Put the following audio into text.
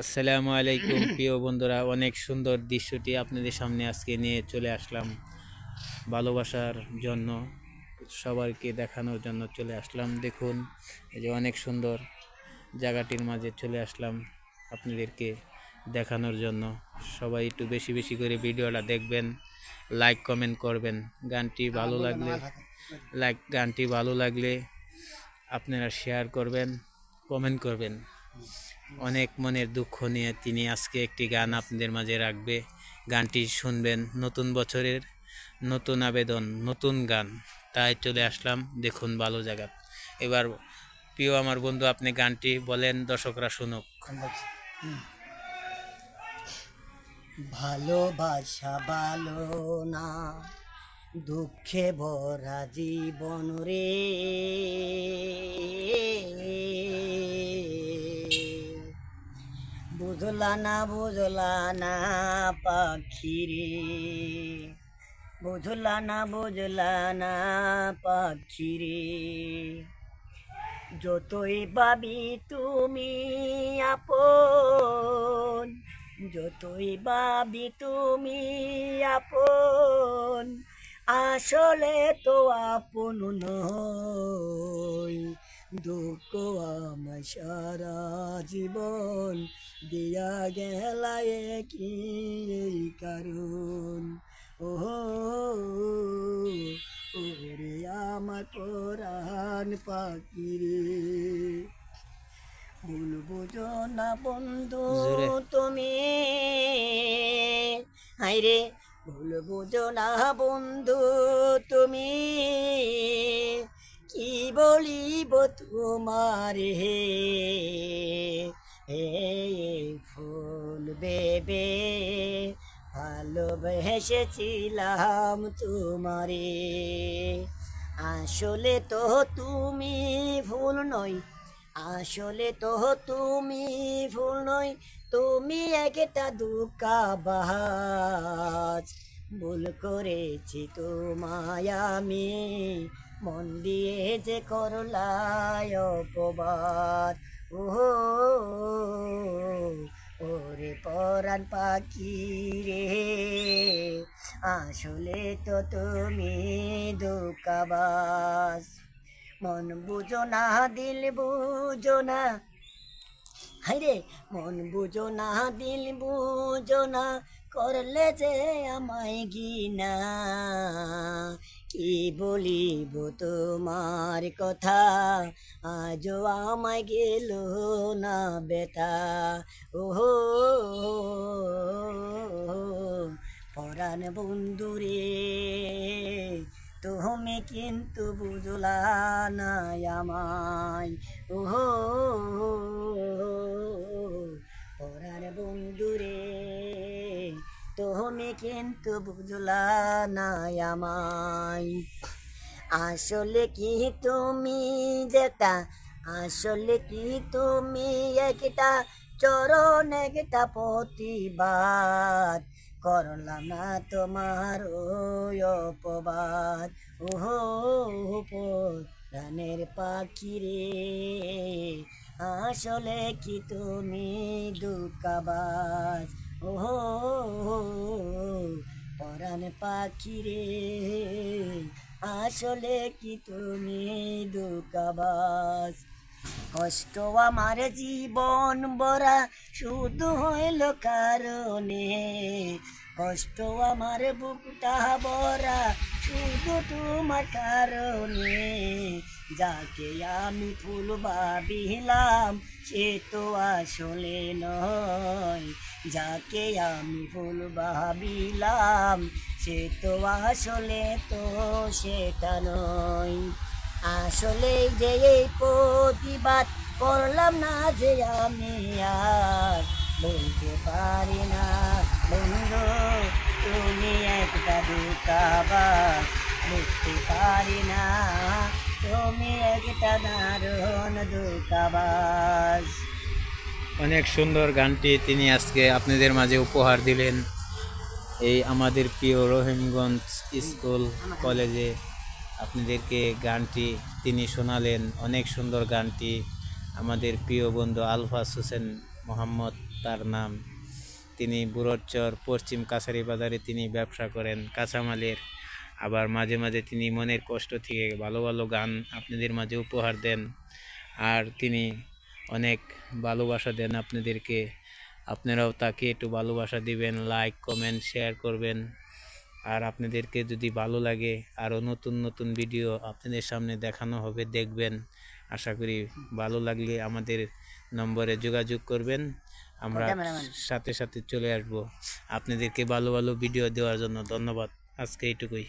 আসসালামু আলাইকুম, প্রিয় বন্ধুরা। অনেক সুন্দর দৃশ্যটি আপনাদের সামনে আজকে নিয়ে চলে আসলাম। ভালোবাসার জন্য, সবাইকে দেখানোর জন্য চলে আসলাম। দেখুন, এই যে অনেক সুন্দর জায়গাটির মাঝে চলে আসলাম আপনাদেরকে দেখানোর জন্য। সবাই একটু বেশি বেশি করে ভিডিওটা দেখবেন, লাইক কমেন্ট করবেন। গানটি ভালো লাগলে, লাইক, গানটি ভালো লাগলে আপনারা শেয়ার করবেন, কমেন্ট করবেন। অনেক মনের দুঃখ নিয়ে তিনি আজকে একটি গান আপনাদের মাঝে রাখবে। গানটি শুনবেন নতুন বছরের নতুন আবেদন, নতুন গান। তাই চলে আসলাম, দেখুন ভালো জায়গা। এবার প্রিয় আমার বন্ধু, আপনি গানটি বলেন, দর্শকরা শুনুক। ভালোবাসা ভালো না, দুঃখে ভরা জীবন রে। বুঝলা না বুঝলা না পাখি রে বুঝলা না বুঝলা না পাখি রে যতই ভাবি তুমি আপন, যতই ভাবি তুমি আপন, আসলে তো আপন নয় দুঃখ আমার সারা জীবন দিয়া গেলায় কি এই কারণ। ও ওরে আমার পরাণ পাখি রে ভুল বুঝো না বন্ধু। তুমি। হাইরে ভুল বুঝো না বন্ধু তুমি। কি বলিব তোমারে হে? ফুল বেবে ভালোবেসেছিলাম তোমারে। আসলে তো তুমি ভুল নই, আসলে তো তুমি ভুল নই, তুমি একটা দুঃখাবাজ ভুল করেছি তোমায় আমি মন দিয়ে যে করলায় অপবাদ। ও ওরে পরাণ পাখি রে, আসলে তো তুমি দুঃখাবাজ মন বুঝো না, দিল বুঝো না। হাইরে মন বুঝো না, দিল বুঝো না। করলে যে আমায় গিনা কি বলিব তোমার কথা? আজও আমায় গেল না বেতা ওহো, পরাণ বন্ধুরে তুমি কিন্তু বুঝলা না আমায়। ওহো পরার বন্ধুরে তুমি কিন্তু বুঝলা না আমায়। আসলে কি তুমি যেটা, আসলে কি তুমি একটা চরণ, একটা প্রতিবাদ। করলাম না তোমার অপবাদ। ওহো, প্রাণের পাখি রে, আসলে কি তুমি দুঃখাবাজ? ওহো, পরাণ পাখি রে আসলে কি তুমি দুকাবাস কষ্ট আমার জীবন বরা, শুধু হইল কারণে। কষ্ট আমার বুকটা বরা শুধু তোমার কারণে যাকে আমি ফুল ভাবিলাম, সে তো আসলে নয়। যাকে আমি ফুল ভাবিলাম, সে তো আসলে তো সেটা নয়। আসলে যে এই প্রতিবাদ করলাম না যে আমি আর বলতে পারি না, বন্ধু। বুঝতে পারি না। তুমি একটা দারুণ অনেক সুন্দর গানটি তিনি আজকে আপনাদের মাঝে উপহার দিলেন এই আমাদের প্রিয় রহিমগঞ্জ স্কুল কলেজে। আপনাদেরকে গানটি তিনি শোনালেন, অনেক সুন্দর গানটি। আমাদের প্রিয় বন্ধু আলফাস হোসেন মোহাম্মদ, তার নাম। তিনি বুড়োরচর পশ্চিম কাছারি বাজারে তিনি ব্যবসা করেন, কাঁচামালের। আবার মাঝে মাঝে তিনি মনের কষ্ট থেকে ভালো ভালো গান আপনাদের মাঝে উপহার দেন। আর তিনি অনেক ভালোবাসা দেন আপনাদেরকে। আপনারাও তাকে একটু ভালোবাসা দিবেন লাইক কমেন্ট শেয়ার করবেন। আর আপনাদেরকে যদি ভালো লাগে, আরও নতুন নতুন ভিডিও আপনাদের সামনে দেখানো হবে, দেখবেন। আশা করি ভালো লাগলে আমাদের নম্বরে যোগাযোগ করবেন। আমরা সাথে সাথে চলে আসব। আপনাদেরকে ভালো ভালো ভিডিও দেওয়ার জন্য ধন্যবাদ। আজকে এইটুকুই।